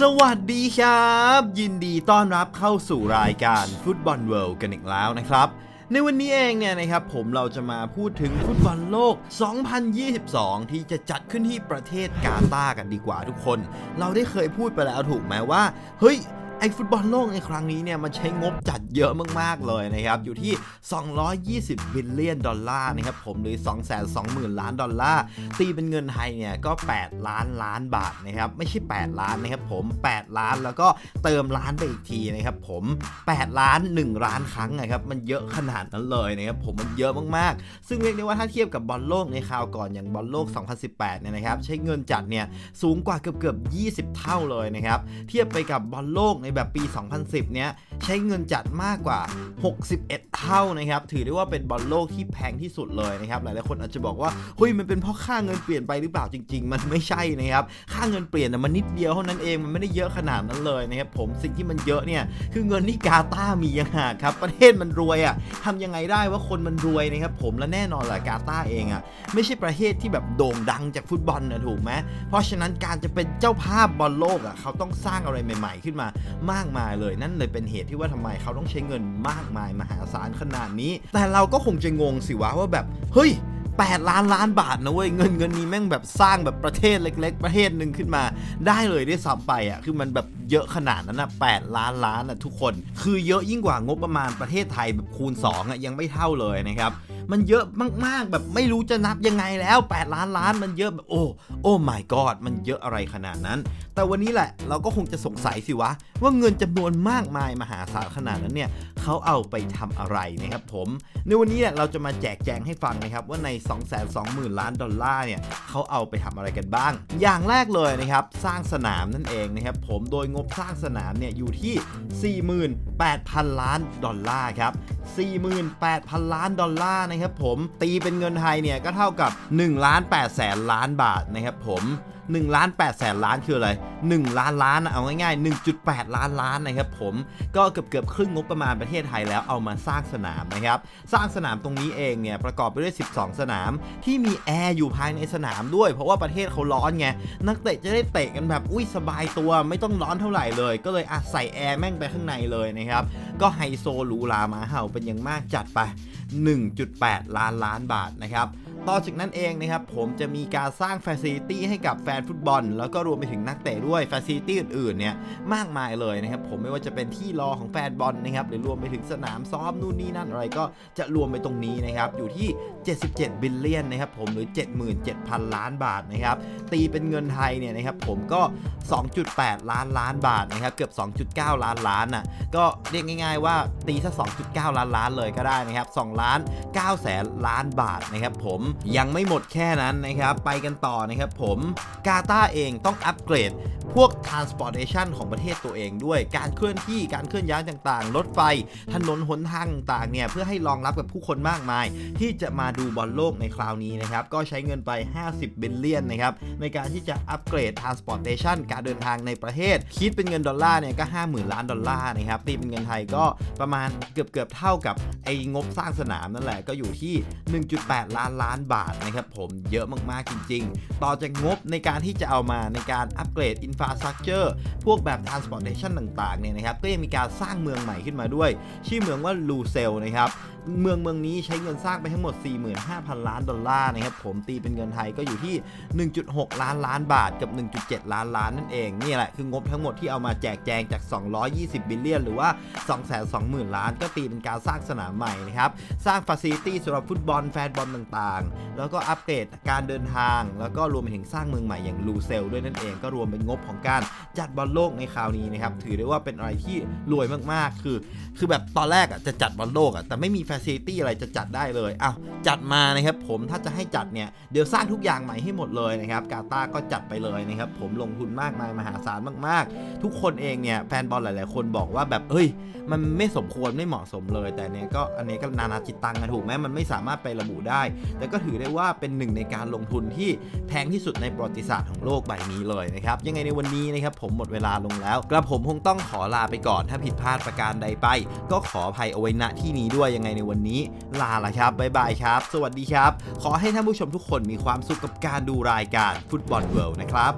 สวัสดีครับ ยินดีต้อนรับเข้าสู่รายการฟุตบอลเวิลด์กันอีกแล้วนะครับ ในวันนี้เองเนี่ยนะครับผมเราจะมาพูดถึงฟุตบอลโลก 2022 ที่จะจัดขึ้นที่ประเทศกาตาร์กันดีกว่าทุกคน เราได้เคยพูดไปแล้วถูกไหมว่า เฮ้ย ไอ้ฟุตบอลโลกในครั้งนี้เนี่ยมันใช้งบจัดเยอะมากๆเลยนะครับ อยู่ที่ 220 บิลเลียนดอลลาร์นะครับผมหรือ 220,000 ล้านดอลลาร์ ตีเป็นเงินไทยเนี่ยก็ 8 ล้านล้านบาทนะครับ ไม่ใช่ 8 ล้านนะครับผม 8 ล้านแล้วก็เติมล้านไปอีกทีนะครับผม 8 ล้าน 1 ล้านครั้งนะครับมันเยอะขนาดนั้นเลยนะครับผมมันเยอะมากๆ ซึ่งเรียกได้ว่าถ้าเทียบกับบอลโลกในคราวก่อนอย่างบอลโลก 2018 เนี่ยนะครับใช้เงินจัดเนี่ยสูงกว่าเกือบเกือบ 20 เท่าเลยนะครับเทียบไปกับบอลโลกในแบบปี 2010 เนี้ยใช้เงินจัดมากกว่า 61 เท่านะครับถือได้ว่าเป็นบอลโลกที่แพงที่สุดเลยนะครับหลายๆคนอาจจะบอกว่าเฮ้ยมันเป็นเพราะค่าเงินเปลี่ยนไปหรือเปล่าจริง ๆ มันไม่ใช่นะครับค่าเงินเปลี่ยนมันนิดเดียวเท่านั้นเองมันไม่ได้เยอะขนาดนั้นเลยนะครับผมสิ่งที่มันเยอะเนี่ยคือเงินที่กาตามียังหากครับประเทศมันรวยอะ่ะทำยังไงได้ว่าคนมันรวยนะครับผมและแน่นอนแหละกาตาเองอะ่ะไม่ใช่ประเทศที่แบบโด่งดังจากฟุตบอลนะถูกไหมเพราะฉะนั้นการจะเป็นเจ้าภาพบอลโลกอะ่ะเขาต้องสร้างอะไรใหม่ ๆ ขึ้นมามากมายเลยนั่นเลยเป็นเหตุที่ว่าทำไมเขาต้องใช้เงินมากมายมหาศาลขนาดนี้ แต่เราก็คงจะงงสิวะว่าแบบ เฮ้ย 8 ล้านล้านบาทนะเว้ย เงินเงินนี้แม่งแบบสร้างแบบประเทศเล็ก ๆ ประเทศหนึ่งขึ้นมา ได้เลยได้ซ้ำไปอะคือมันแบบเยอะขนาดนั้นนะ8ล้านล้านอะทุกคน คือเยอะยิ่งกว่างบประมาณประเทศไทยแบบคูณ2อะยังไม่เท่าเลยนะครับ มันเยอะมากๆ แบบไม่รู้จะนับยังไงแล้ว 8 ล้านล้านมันเยอะแบบโอ้โอ้ my god มันเยอะอะไรขนาดนั้น แต่วันนี้แหละเราก็คงจะสงสัยสิวะ ว่าเงินจำนวนมากมายมหาศาลขนาดนั้นเนี่ยเขาเอาไปทำอะไรนะครับผม ในวันนี้เนี่ยเราจะมาแจกแจงให้ฟังนะครับว่าใน 220,000 ล้านดอลลาร์เนี่ยเขาเอาไปทำอะไรกันบ้าง อย่างแรกเลยนะครับสร้างสนามนั่นเองนะครับผมโดยงบสร้างสนามเนี่ยอยู่ที่ 48,000 ล้านดอลลาร์ครับ 48,000 ล้านดอลลาร์นะครับผมตีเป็นเงินไทยเนี่ยก็เท่ากับ1ล้าน8แสนล้านบาทนะครับผม 1ล้าน8แสนล้านคืออะไร 1 ล้านล้านอะเอาง่ายๆ 1.8 ล้านล้านนะครับผมก็เกือบเกือบครึ่งงบประมาณประเทศไทยแล้วเอามาสร้างสนามนะครับ สร้างสนามตรงนี้เองเนี่ยประกอบไปด้วย 12 สนาม ที่มีแอร์อยู่ภายในสนามด้วย เพราะว่าประเทศเขาร้อนไงนักเตะจะได้เตะกันแบบอุ้ยสบายตัวไม่ต้องร้อนเท่าไหร่เลย ก็เลยอะใส่แอร์แม่งไปข้างในเลยนะครับก็ไฮโซหรูหรามาเห่าเป็นอย่างมากจัดไป 1.8 ล้านล้านบาทนะครับ ต่อจากนั้นเองนะครับผมจะมีการสร้าง f ฟ c ิลิตี้ให้กับแฟนฟุตบอล แล้วก็รวมไปถึงนักเตะด้วย f ฟ c ิลิตี้อื่นๆเนี่ยมากมายเลยนะครับผมไม่ว่าจะเป็นที่รอของแฟนบอลนะครับหรือรวมไปถึงสนามซ้อมนู่นนี่นั่นอะไรก็จะรวมไปตรงนี้นะครับอยู่ที่ 77 บิลเลียนนะครับผมหรือ 77,000 ล้านบาทนะครับตีเป็นเงินไทยเนี่ยนะครับผมก็ 2.8 ล้านล้านบาทนะครับเกือบ 2.9 ล้านล้านน่ะก็เรียกง่าย ๆ ว่าตีซะ2.9 ล้านล้านเลยก็ได้นะครับ2ล้าน9แสนล้านบาทนะครับผมยังไม่หมดแค่นั้นนะครับ ไปกันต่อนะครับผมกาตาเองต้องอัปเกรด พวก transportation ของประเทศตัวเองด้วยการเคลื่อนที่การเคลื่อนย้ายต่างๆ รถไฟ ถนนหนทางต่างๆเนี่ย เพื่อให้รองรับกับผู้คนมากมาย ที่จะมาดูบอลโลกในคราวนี้นะครับ ก็ใช้เงินไป 50 บิลเลียนนะครับ ในการที่จะอัปเกรด transportation การเดินทางในประเทศ คิดเป็นเงินดอลลาร์เนี่ยก็ 50,000 ล้านดอลลาร์นะครับตีเป็นเงินไทยก็ประมาณเกือบเกือบเท่ากับไอ้งบสร้างสนามนั่นแหละก็อยู่ที่ 1.8 ล้านล้านบาทนะครับผมเยอะมากๆจริง ๆ ต่อจากงบในการที่จะเอามาในการอัปเกรด infrastructure พวกแบบ transportation ต่างๆเนี่ยนะครับก็ยังมีการสร้างเมืองใหม่ขึ้นมาด้วย ชื่อเมืองว่าลูเซลนะครับเมืองเมืองนี้ใช้เงินสร้างไปทั้งหมด 45,000 ล้านดอลลาร์นะครับผมตีเป็นเงินไทยก็อยู่ที่ 1.6 ล้านล้านบาทกับ 1.7 ล้านล้านนั่นเองนี่แหละคืองบทั้งหมดที่เอามาแจกแจงจาก 220 บิลเลียน หรือว่า 220,000 ล้าน ก็ตีเป็นการสร้างสนามใหม่นะครับ สร้างฟ a ซิลิตี้สำหรับฟุตบอลแฟนบอลต่างแล้วก็อัปเกรดการเดินทาง แล้วก็รวมไปถึงสร้างเมืองใหม่อย่างลูเซลด้วยนั่นเองก็รวมเป็นงบของการจัดบอลโลกในคราวนี้นะครับถือได้ว่าเป็นอะไรที่รวยมากๆ คือ คือแบบตอนแรกอะจะจัดบอลโลกอะแต่ไม่มีฟ a ซิลิตี้อะไรจะจัดได้เลยอ้าวจัดมานะครับผมถ้าจะให้จัดเนี่ยเดี๋ยวสร้างทุกอย่างใหม่ให้หมดเลยนะครับกาตาร์ก็จัดไปเลยนะครับผมลงทุนมากมายมหาศาลมากๆ ทุกคนเองเนี่ยแฟนบอลหลาย ๆ คนบอกว่าแบบเอ้ย มันไม่สมควรไม่เหมาะสมเลย แต่เนี่ยก็อันนี้ก็นานาจิตตังกันถูกไหมมันไม่สามารถไประบุได้ แต่ก็ถือได้ว่าเป็นหนึ่งในการลงทุนที่แพงที่สุดในประวัติศาสตร์ของโลกใบนี้เลยนะครับ ยังไงในวันนี้นะครับผมหมดเวลาลงแล้ว กระผมคงต้องขอลาไปก่อนถ้าผิดพลาดประการใดไป ก็ขออภัยเอาไว้ณที่นี้ด้วยยังไงในวันนี้ ลาละครับบ๊ายบายครับ สวัสดีครับ ขอให้ท่านผู้ชมทุกคนมีความสุขกับการดูรายการฟุตบอลเวิลด์นะครับ